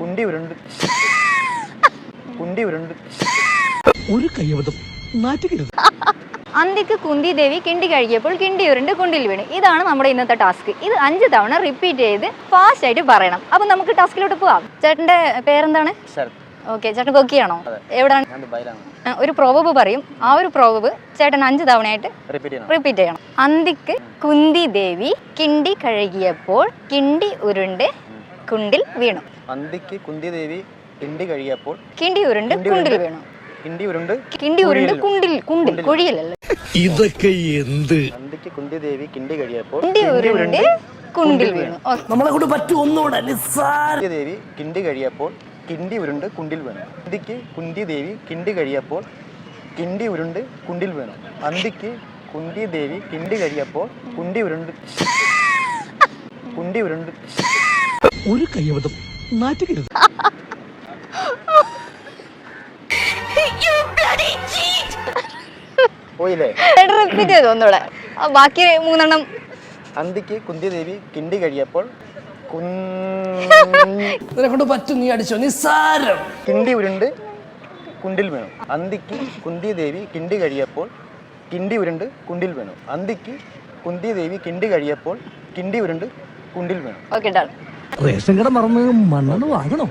കുണ്ടി ഉരുണ്ട്. കുണ്ടി ഉരുണ്ട്. ഒരു കയ്യബദ്ധം നാറ്റുകരുത്. അന്തിക്ക് കുന്തി ദേവി കിണ്ടി കഴുകിയപ്പോൾ കിണ്ടി ഉരുണ്ട് കുണ്ടിൽ വീണ്. ഇതാണ് നമ്മുടെ ഇന്നത്തെ ടാസ്ക്. ഇത് അഞ്ച് തവണ റിപ്പീറ്റ് ചെയ്ത് ഫാസ്റ്റ് ആയിട്ട് പറയണം. അപ്പൊ നമുക്ക് ടാസ്കിലോട്ട് പോവാം. ചേട്ടന്റെ പേരെന്താണ്? ശരത്. ഓക്കെ ചേട്ടൻ കൊക്കിയാണോ? എവിടെയാണ് ഒരു പ്രോബബ് പറയും. ആ ഒരു പ്രോബബ് ചേട്ടൻ അഞ്ച് തവണയായിട്ട് റിപ്പീറ്റ് ചെയ്യണം. റിപ്പീറ്റ് ചെയ്യണം. അന്തിക്ക് കുന്തി ദേവി കിണ്ടി കഴുകിയപ്പോൾ കിണ്ടി ഉരുണ്ട് കുണ്ടിൽ വീണു. അന്തിക്ക് കുന്തി ദേവി കിണ്ടി കഴിയപ്പോൾ കിണ്ടി ഉരുണ്ട് കുണ്ടിൽ വീണു. കിണ്ടി ഉരുണ്ട് കിണ്ടി ഉരുണ്ട് കുണ്ടിൽ കുണ്ടിൽ കുഴിയിലല്ലേ? ഇതൊക്കെ എന്ത്? അന്തിക്ക് കുന്തി ദേവി കിണ്ടി കഴിയപ്പോൾ കിണ്ടി ഉരുണ്ട് കുണ്ടിൽ വീണു. നമ്മളെ കൊണ്ട് പറ്റും ഒന്നുകൂടെ നിസ്സാര കുന്തി ദേവി കിണ്ടി കഴിയപ്പോൾ കിണ്ടി ഉരുണ്ട് കുണ്ടിൽ വീണു. അന്തിക്ക് കുന്തി ദേവി കിണ്ടി കഴിയപ്പോൾ കിണ്ടി ഉരുണ്ട് കുണ്ടിൽ വീണു. അന്തിക്ക് കുന്തി ദേവി കിണ്ടി കഴിയപ്പോൾ കുണ്ടി ഉരുണ്ട് കുണ്ടി ഉരുണ്ട് ഒരു കയ്യബദ്ധം നാറ്റുകരുത്. റിപ്പീറ്റ് ചെയ്തു ഒന്നുകൂടെ. ബാക്കി മൂന്നെണ്ണം. അന്തിക്ക് കുന്തി ദേവി കിണ്ടി കഴിയപ്പോൾ കൊണ്ട് പറ്റും നീ അടിച്ചോ. നിസ്സാരം. കിണ്ടി ഉരുണ്ട് കുണ്ടിൽ വീണു. അന്തിക്ക് കുന്തി ദേവി കിണ്ടി കഴിയപ്പോൾ കിണ്ടി ഉരുണ്ട് കുണ്ടിൽ വീണു. അന്തിക്ക് കുന്തി ദേവി കിണ്ടി കഴിയപ്പോൾ കിണ്ടി ഉരുണ്ട് കുണ്ടിൽ വീണു. ഓക്കെ ഡൺ റേഷൻ കട മറന്ന് മണ്ണെണ്ണ വാങ്ങണോ.